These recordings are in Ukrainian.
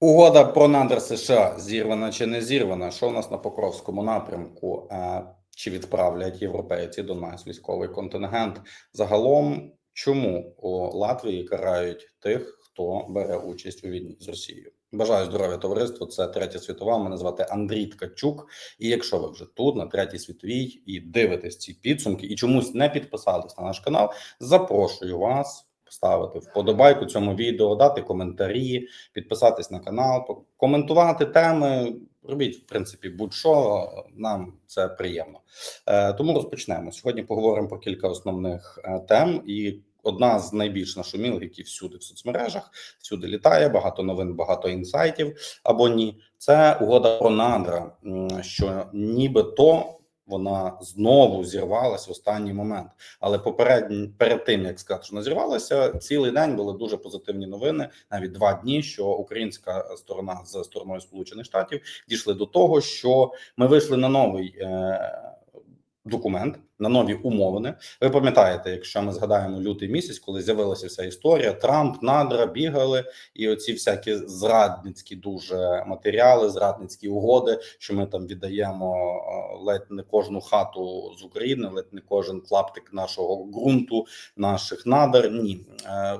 Угода про надр США зірвана чи не зірвана? Що у нас на Покровському напрямку? Е, Чи відправлять європейці до нас військовий контингент? Загалом, чому у Латвії карають тих, хто бере участь у війні з Росією? Бажаю здоров'я товариство. Це третя світова. Мене звати Андрій Ткачук. І якщо ви вже тут на третій світовій і дивитесь ці підсумки, і чомусь не підписались на наш канал, запрошую вас поставити вподобайку цьому відео, дати коментарі, підписатись на канал, коментувати теми. Робіть, в принципі, будь-що нам це приємно. Е, Тому розпочнемо. Сьогодні поговоримо про кілька основних е, тем. І одна з найбільш нашумілих, які всюди в соцмережах, всюди літає, багато новин, багато інсайтів або ні. Це угода про надра, що нібито вона знову зірвалась в останній момент. Але попередньо перед тим як сказати, що вона зірвалася, цілий день були дуже позитивні новини. Навіть два дні, що українська сторона з стороною Сполучених Штатів дійшли до того, що ми вийшли на новий. Е- Документ на нові умовини. Ви пам'ятаєте, якщо ми згадаємо лютий місяць, коли з'явилася вся історія, Трамп, надра бігали, і оці всякі зрадницькі дуже матеріали, зрадницькі угоди, що ми там віддаємо е, ледь не кожну хату з України, ледь не кожен клаптик нашого ґрунту, наших надр. Ні. Е,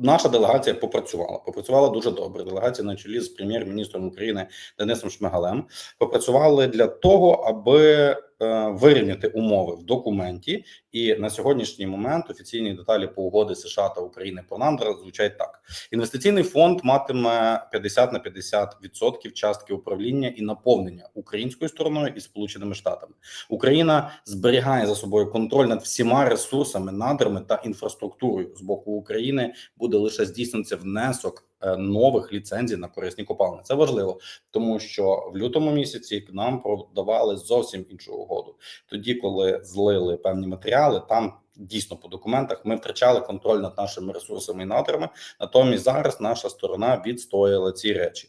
Наша делегація попрацювала. Попрацювала дуже добре. Делегація на чолі з прем'єр-міністром України Денисом Шмигалем попрацювали для того, аби вирівняти умови в документі. І на сьогоднішній момент офіційні деталі по угоди США та України про Нандра звучать так: інвестиційний фонд матиме 50 на 50% частки управління і наповнення українською стороною і Сполученими Штатами. Україна зберігає за собою контроль над всіма ресурсами, надрами та інфраструктурою з боку України. Буде лише здійсниться внесок е, нових ліцензій на корисні копалини. Це важливо, тому що в лютому місяці нам продавали зовсім іншу угоду. Тоді, коли злили певні матеріали, там дійсно по документах ми втрачали контроль над нашими ресурсами і надрами. Натомість зараз наша сторона відстояла ці речі.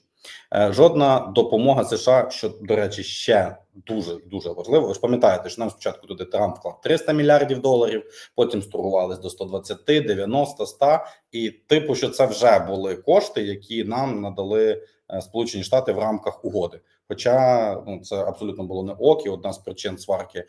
Е, жодна допомога США, що до речі, ще дуже дуже важливо. Ви ж пам'ятаєте, що нам спочатку туди Трамп вклав 300 мільярдів доларів, потім сторгувались до 120, 90, 100, і типу, що це вже були кошти, які нам надали е, Сполучені Штати в рамках угоди. Хоча ну це абсолютно було не ок, і одна з причин сварки е,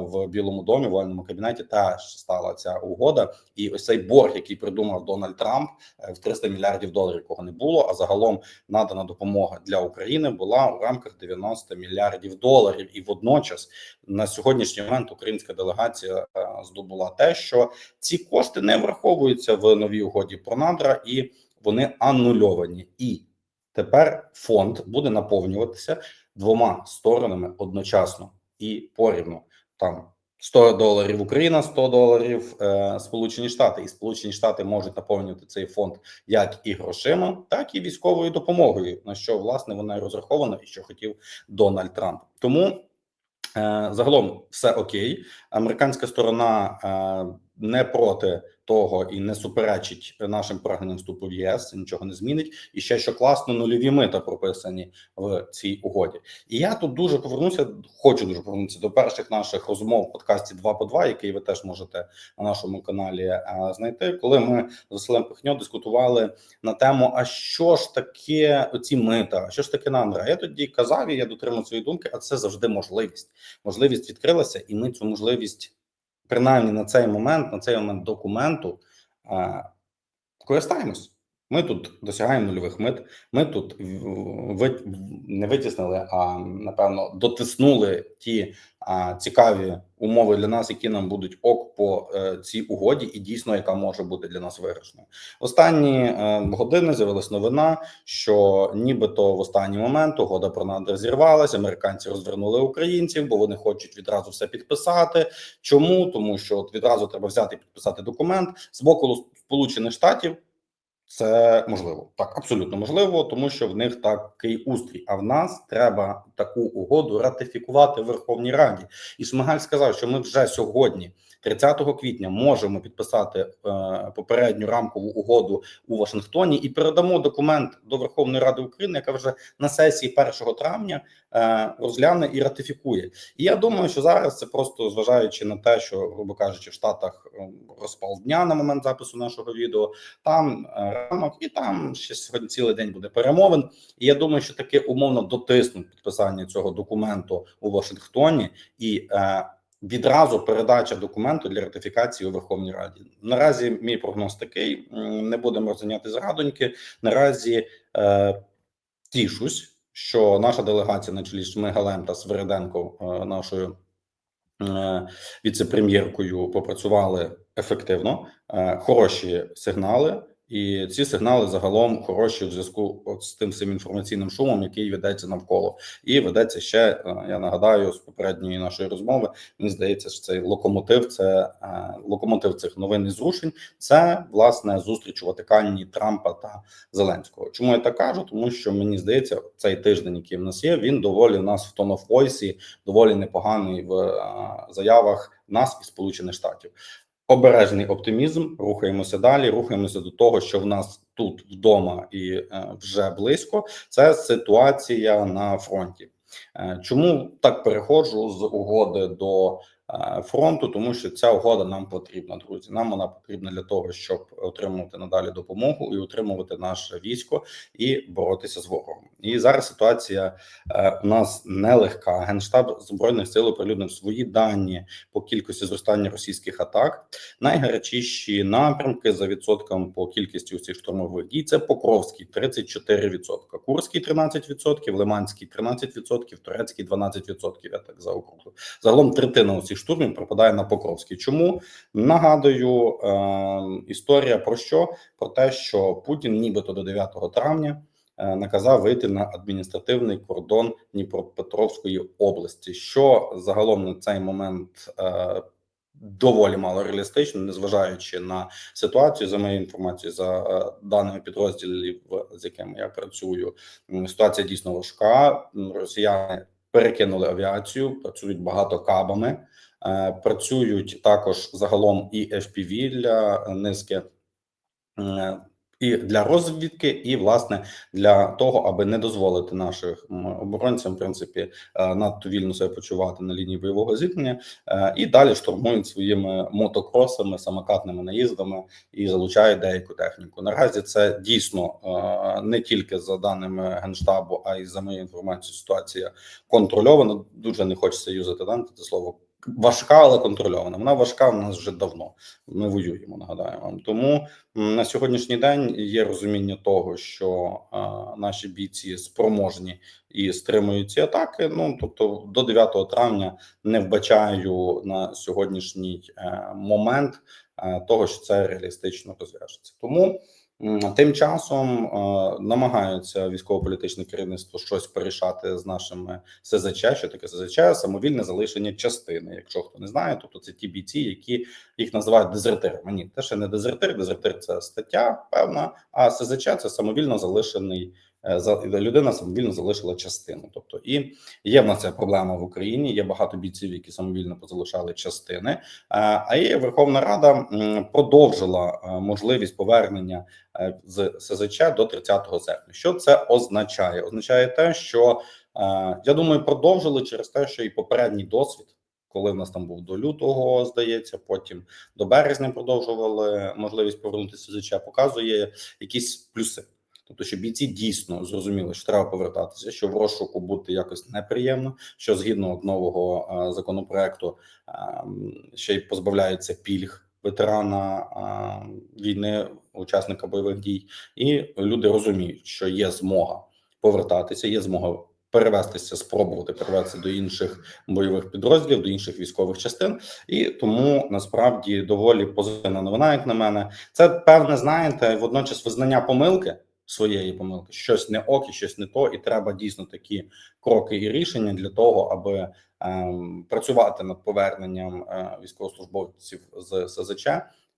в Білому домі, в вальному кабінеті, теж стала ця угода. І ось цей борг, який придумав Дональд Трамп е, в 300 мільярдів доларів, якого не було. А загалом надана допомога для України була у рамках 90 мільярдів доларів. І водночас на сьогоднішній момент українська делегація е, здобула те, що ці кошти не враховуються в новій угоді про надра, і вони анульовані і. Тепер фонд буде наповнюватися двома сторонами одночасно і порівну. Там 100 доларів Україна, 100 доларів е, Сполучені Штати, і Сполучені Штати можуть наповнювати цей фонд як і грошима, так і військовою допомогою. На що власне вона розрахована, і що хотів Дональд Трамп. Тому е, загалом все окей. Американська сторона е, не проти того і не суперечить нашим прагненням вступу в ЄС. Нічого не змінить. І ще що класно, нульові мита прописані в цій угоді. І я тут дуже повернуся. Хочу дуже повернутися до перших наших розмов в подкасті 2 по 2, який ви теж можете на нашому каналі а, знайти. Коли ми з Василем Пихньо дискутували на тему: а що ж таке оці мита? А що ж таке нандра? Я тоді казав, і я дотримав свої думки, а це завжди можливість. Можливість відкрилася, і ми цю можливість принаймні на цей момент, на цей момент документу, користаємось. Ми тут досягаємо нульових мит. Ми тут не витіснили, а напевно дотиснули ті а, цікаві умови для нас, які нам будуть ок по е, цій угоді, і дійсно, яка може бути для нас виграшною. Останні е, години з'явилась новина, що нібито в останній момент угода про надр зірвалася. Американці розвернули українців, бо вони хочуть відразу все підписати. Чому тому, що от відразу треба взяти і підписати документ з боку Сполучених Штатів. Це можливо так, абсолютно можливо, тому що в них такий устрій. А в нас треба таку угоду ратифікувати в Верховній Раді. І Шмигаль сказав, що ми вже сьогодні 30 квітня можемо підписати е, попередню рамкову угоду у Вашингтоні і передамо документ до Верховної Ради України, яка вже на сесії 1 травня е, розгляне і ратифікує. І я думаю, що зараз це просто зважаючи на те, що грубо кажучи, в Штатах е, розпал дня на момент запису нашого відео, там ранок, і там ще сьогодні цілий день буде перемовин. І я думаю, що таки умовно дотиснуть підписання цього документу у Вашингтоні і відразу передача документу для ратифікації у Верховній Раді. Наразі мій прогноз такий: не будемо розганяти зрадоньки. Наразі е, тішусь, що наша делегація на чолі з Шмигалем та Свериденко, е, нашою е, віце-прем'єркою, попрацювали ефективно, е, хороші сигнали. І ці сигнали загалом хороші в зв'язку з тим всім інформаційним шумом, який ведеться навколо, і ведеться ще. е, Я нагадаю з попередньої нашої розмови. Мені здається, що цей локомотив, це е, локомотив цих новин і зрушень. Це власне зустріч у Ватикані Трампа та Зеленського. Чому я так кажу? Тому що мені здається, цей тиждень, який в нас є, він доволі в нас в voice, доволі непоганий в е, заявах нас і Сполучених Штатів. Обережний оптимізм, рухаємося далі. Рухаємося до того, що в нас тут вдома і е, вже близько. Це ситуація на фронті. Е, Чому так переходжу з угоди до фронту? Тому що ця угода нам потрібна, друзі. Нам вона потрібна для того, щоб отримувати надалі допомогу і утримувати наше військо і боротися з ворогом. І зараз ситуація е, у нас нелегка. Генштаб збройних сил оприлюднив свої дані по кількості зростання російських атак. Найгарячіші напрямки за відсотком по кількості цих штурмових дій це Покровський 34%, Курський 13%, Лиманський 13%, Турецький 12%. Я так заокруглю. Загалом третина усіх штурмів припадає на Покровський. Чому нагадую е, історія про що? Про те, що Путін, нібито до 9 травня. е, Наказав вийти на адміністративний кордон Дніпропетровської області, що загалом на цей момент е, доволі мало реалістично, незважаючи на ситуацію. За моєю інформацією, за даними підрозділів, з якими я працюю, ситуація дійсно важка. Росіяни перекинули авіацію, працюють багато кабами, працюють також загалом і FPV для низки. е, І для розвідки, і власне для того, аби не дозволити нашим оборонцям, в принципі, е, надто вільно себе почувати на лінії бойового зіткнення, Е, і далі штурмують своїми мотокросами, самокатними наїздами і залучають деяку техніку. Наразі це дійсно е, не тільки за даними генштабу, а й за моєю інформацією. Ситуація контрольована. Дуже не хочеться юзати да, це слово. Важка, але контрольована. Вона важка в нас вже давно. Ми воюємо. Нагадаю вам. Тому на сьогоднішній день є розуміння того, що е, наші бійці спроможні і стримують ці атаки. Ну тобто, до 9 травня не вбачаю на сьогоднішній е, момент е, того, що це реалістично розв'яжеться. Тому тим часом намагаються військово-політичне керівництво щось порішати з нашими СЗЧ. Що таке СЗЧ? Самовільне залишення частини. Якщо хто не знає, тобто це ті бійці, які їх називають дезертирами. Ні, це ще не дезертир. Дезертир це стаття певна, а СЗЧ це самовільно залишений. Е, Людина самовільно залишила частину, тобто і Є в нас ця проблема в Україні. Є багато бійців, які самовільно позалишали частини. Е, А є Верховна Рада продовжила е, можливість повернення з СЗЧ до 30 серпня. Що це означає? Означає те, що я думаю, продовжили через те, що і попередній досвід. Коли в нас там був до лютого, здається, потім до березня продовжували можливість повернутися СЗЧ, показує якісь плюси. Тобто, що бійці дійсно зрозуміли, що треба повертатися, що в розшуку бути якось неприємно, що згідно нового е, законопроекту м, ще й позбавляється пільг ветерана е, війни, учасника бойових дій, і люди розуміють, що є змога повертатися, є змога перевестися, спробувати перевестися до інших бойових підрозділів, до інших військових частин, і тому насправді доволі позитивна новина, як на мене, це певне, знаєте, водночас визнання помилки своєї помилки, щось не ок, і щось не то, і треба дійсно такі кроки і рішення для того, аби ем, працювати над поверненням е, військовослужбовців з СЗЧ.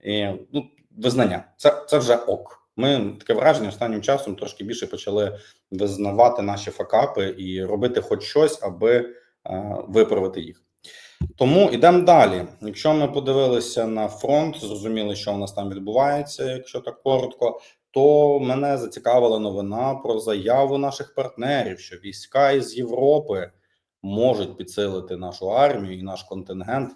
І ну, визнання це, це вже ок. Ми таке враження останнім часом трошки більше почали визнавати наші факапи і робити хоч щось, аби е, виправити їх. Тому йдемо далі. Якщо ми подивилися на фронт, зрозуміли, що у нас там відбувається, якщо так коротко, то мене зацікавила новина про заяву наших партнерів, що війська із Європи можуть підсилити нашу армію і наш контингент.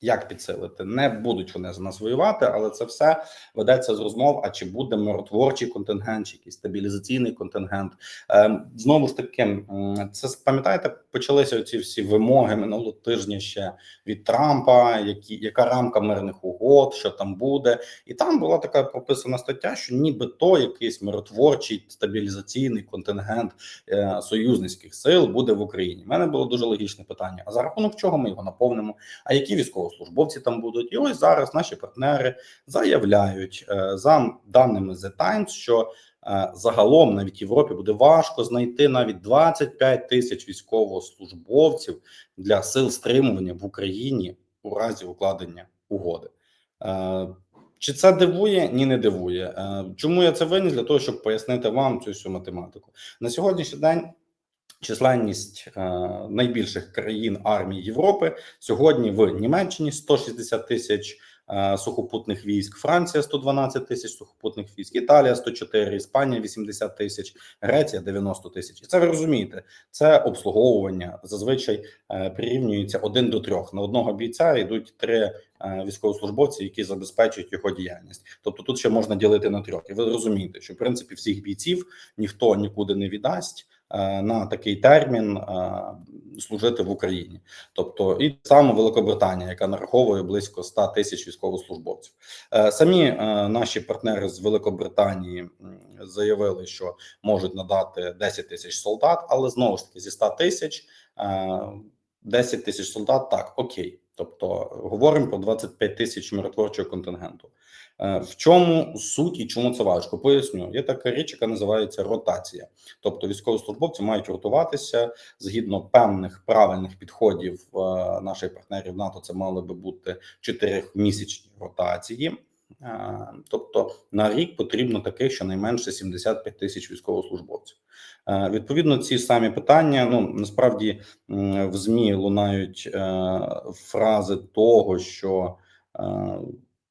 Як підсилити? Не будуть вони за нас воювати, але це все ведеться з розмов. А чи буде миротворчий контингент, чи якийсь стабілізаційний контингент? Ем, знову ж таки, це пам'ятаєте, почалися ці всі вимоги минулого тижня ще від Трампа, які яка рамка мирних угод, що там буде, і там була така прописана стаття, що нібито якийсь миротворчий стабілізаційний контингент е, союзницьких сил буде в Україні. У мене було дуже логічне питання: а за рахунок чого ми його наповнимо? А які військовослужбовці там будуть? І ось зараз наші партнери заявляють е, за даними The Times, що е, загалом навіть Європі буде важко знайти навіть 25 тисяч військовослужбовців для сил стримування в Україні у разі укладення угоди. Е, Чи це дивує? Ні, не дивує. Чому я це виніс? Для того, щоб пояснити вам цю всю математику. На сьогоднішній день численність е, найбільших країн армії Європи сьогодні в Німеччині 160 тисяч е, сухопутних військ, Франція 112 тисяч сухопутних військ, Італія 104, Іспанія 80 тисяч, Греція 90 тисяч. І це ви розумієте, це обслуговування зазвичай е, прирівнюється один до трьох. На одного бійця йдуть три е, військовослужбовці, які забезпечують його діяльність. Тобто тут ще можна ділити на трьох. І ви розумієте, що в принципі всіх бійців ніхто нікуди не віддасть на такий термін е, служити в Україні. Тобто, і само Великобританія, яка нараховує близько 100 тисяч військовослужбовців. Е, Самі е, наші партнери з Великобританії заявили, що можуть надати 10 тисяч солдат, але знову ж таки зі 100 тисяч е, 10 тисяч солдат так окей. Тобто говоримо про 25 тисяч миротворчого контингенту. Е, В чому суть і чому це важко? Поясню. Є така річ, яка називається ротація. Тобто військовослужбовці мають ротуватися згідно певних правильних підходів е, наших партнерів НАТО. Це мали би бути чотирьохмісячні ротації. Е, Тобто на рік потрібно таких щонайменше 75 тисяч військовослужбовців. Відповідно, ці самі питання. Ну насправді в змі лунають фрази того, що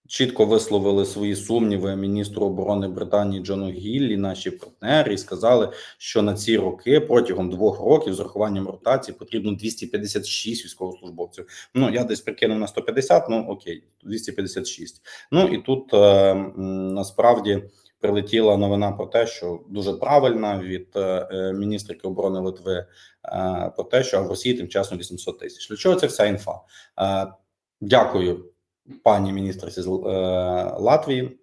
чітко висловили свої сумніви міністру оборони Британії Джону Гіллі, наші партнери, і сказали, що на ці роки протягом двох років з урахуванням ротації потрібно 256 військовослужбовців. Ну я десь прикинув на 150, Ну окей, 256. Ну і тут е, насправді. Прилетіла новина про те, що дуже правильна від е, е, міністрки оборони Литви е, про те, що в Росії тим часом 800 тисяч. Для чого це вся інфа? Е, Дякую, пані міністрці з е, Латвії.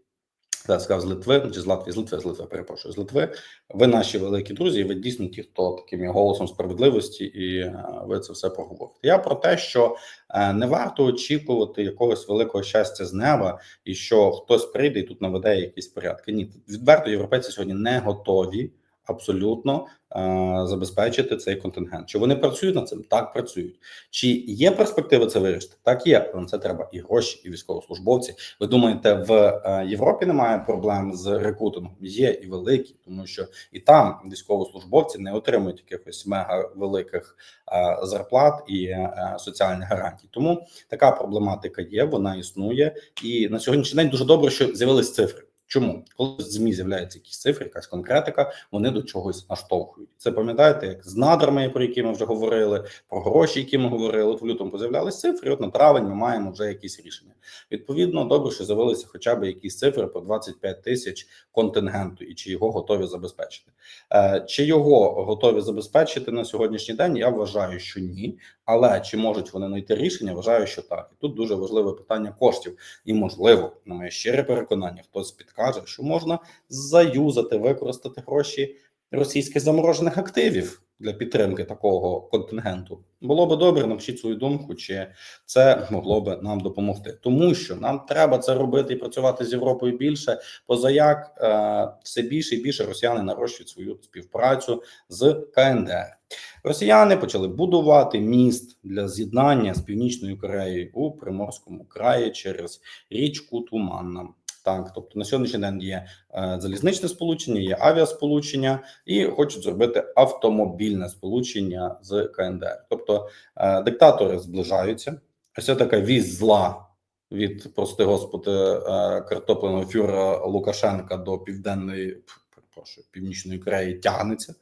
Я сказав з Литви, чи з Латвії, з Литви, з Литви, перепрошую, з Литви. Ви наші великі друзі, ви дійсно ті, хто таким голосом справедливості, і е, ви це все проговорите. Я про те, що е, не варто очікувати якогось великого щастя з неба, і що хтось прийде і тут наведе якісь порядки. Ні, відверто європейці сьогодні не готові абсолютно е, забезпечити цей контингент. Чи вони працюють над цим? Так працюють. Чи є перспективи це вирішити? Так є. Але на це треба і гроші, і військовослужбовці. Ви думаєте, в е, Європі немає проблем з рекрутингом? Є і великі, тому що і там військовослужбовці не отримують якихось мега великих е, зарплат і е, соціальних гарантій. Тому така проблематика є, вона існує, і на сьогоднішній день дуже добре, що з'явились цифри. Чому коли в змі з'являються якісь цифри, якась конкретика, вони до чогось наштовхують. Це пам'ятаєте, як з надрами, про які ми вже говорили, про гроші, які ми говорили. От в лютому поз'являлись цифри. От на травень ми маємо вже якісь рішення. Відповідно, добре, що з'явилися хоча б якісь цифри по 25 тисяч контингенту, і чи його готові забезпечити. Е, Чи його готові забезпечити на сьогоднішній день? Я вважаю, що ні. Але чи можуть вони знайти рішення? Вважаю, що так. І тут дуже важливе питання коштів. І можливо, на моє щире переконання, хтось підкаже, що можна заюзати, використати гроші російських заморожених активів для підтримки такого контингенту. Було би добре, напишіть свою думку, чи це могло би нам допомогти, тому що нам треба це робити і працювати з Європою більше. Позаяк е, все більше і більше росіяни нарощують свою співпрацю з КНДР. Росіяни почали будувати міст для з'єднання з північною Кореєю у Приморському краї через річку Туманна. Так, тобто на сьогоднішній день є е, залізничне сполучення, є авіасполучення, і хочуть зробити автомобільне сполучення з КНДР. Тобто е, диктатори зближаються. Ось така вісь зла від прости господи е, картопленого фюрера Лукашенка до південної перепрошую, північної Кореї тягнеться.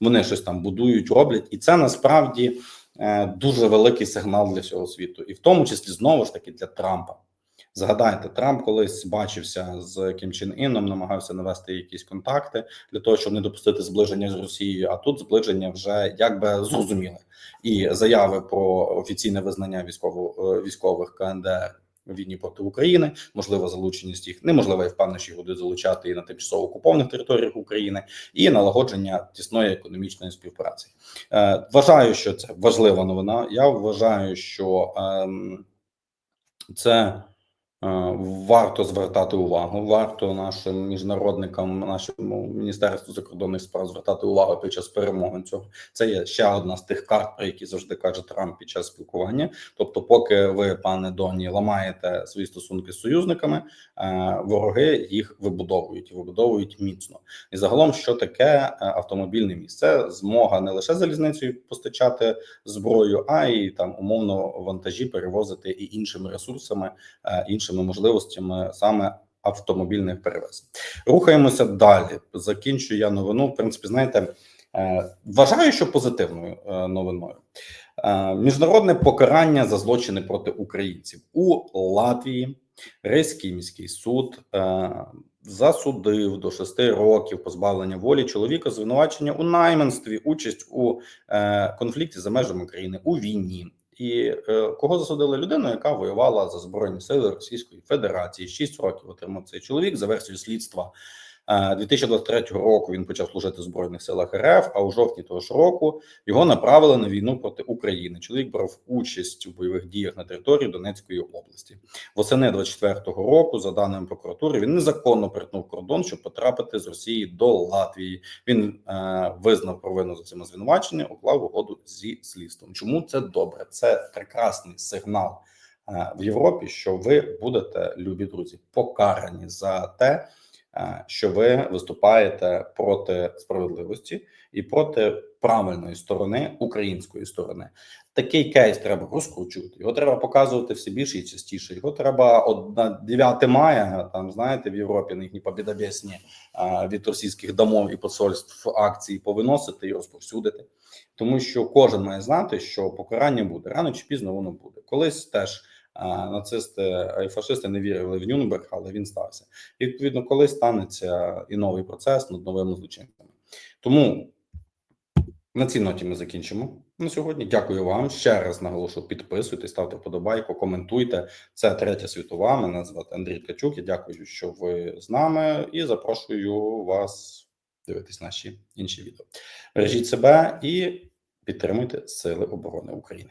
Вони щось там будують, роблять, і це насправді дуже великий сигнал для всього світу, і в тому числі знову ж таки для Трампа. Згадайте, Трамп колись бачився з Кім Чен Іном, намагався навести якісь контакти для того, щоб не допустити зближення з Росією. А тут зближення вже якби зрозуміле. І заяви про офіційне визнання військово е, військових КНДР війні проти України, можливо, залученість їх неможливо, я впевнений, що їх будуть залучати і на тимчасово окупованих територіях України, і налагодження тісної економічної співпраці. Е, Вважаю, що це важлива новина. Я вважаю, що ем, це е, варто звертати увагу. Варто нашим міжнародникам, нашому міністерству закордонних справ звертати увагу під час перемоги цього. Це є ще одна з тих карт, про які завжди каже Трамп під час спілкування. Тобто, поки ви, пане Доні, ламаєте свої стосунки з союзниками, е, вороги їх вибудовують і вибудовують міцно. І загалом, що таке е, автомобільний міст? Це змога не лише залізницею постачати зброю, а й там умовно вантажі перевозити і іншими ресурсами, е, іншими можливостями саме автомобільних перевезень. Рухаємося далі. Закінчую я новину. В принципі, знаєте, е, вважаю, що позитивною е, новиною. Е, Міжнародне покарання за злочини проти українців у Латвії. Ризький міський суд засудив до шести років позбавлення волі чоловіка звинувачення у найманстві, участь у конфлікті за межами країни у війні. І е, кого засудили людину, яка воювала за збройні сили Російської Федерації? Шість років отримав цей чоловік за версією слідства. Е, 2023 року він почав служити в збройних силах РФ. А у жовтні того ж року його направили на війну проти України. Чоловік брав участь у бойових діях на території Донецької області. Восени 24-го року, за даними прокуратури, він незаконно перетнув кордон, щоб потрапити з Росії до Латвії. Він е, визнав провину за цими звинуваченнями, уклав угоду зі слідством. Чому це добре? Це прекрасний сигнал е, в Європі, що ви будете, любі друзі, покарані за те, що ви виступаєте проти справедливості і проти правильної сторони української сторони. Такий кейс треба розкручувати. Його треба показувати все більше і частіше. Його треба от на 9 мая, там знаєте, в Європі на їхні побідобєсні від російських домов і посольств акції повиносити і розповсюдити, тому що кожен має знати, що покарання буде рано чи пізно воно буде. Колись теж нацисти і фашисти не вірили в Нюрнберг, але він стався. І відповідно, коли станеться і новий процес над новими злочинцями. Тому на цій ноті ми закінчимо на сьогодні. Дякую вам. Ще раз наголошую, підписуйтесь, ставте вподобайку, коментуйте. Це третя світова. Мене звати Андрій Ткачук. Я дякую, що ви з нами, і запрошую вас дивитись наші інші відео. Бережіть себе і підтримуйте Сили оборони України.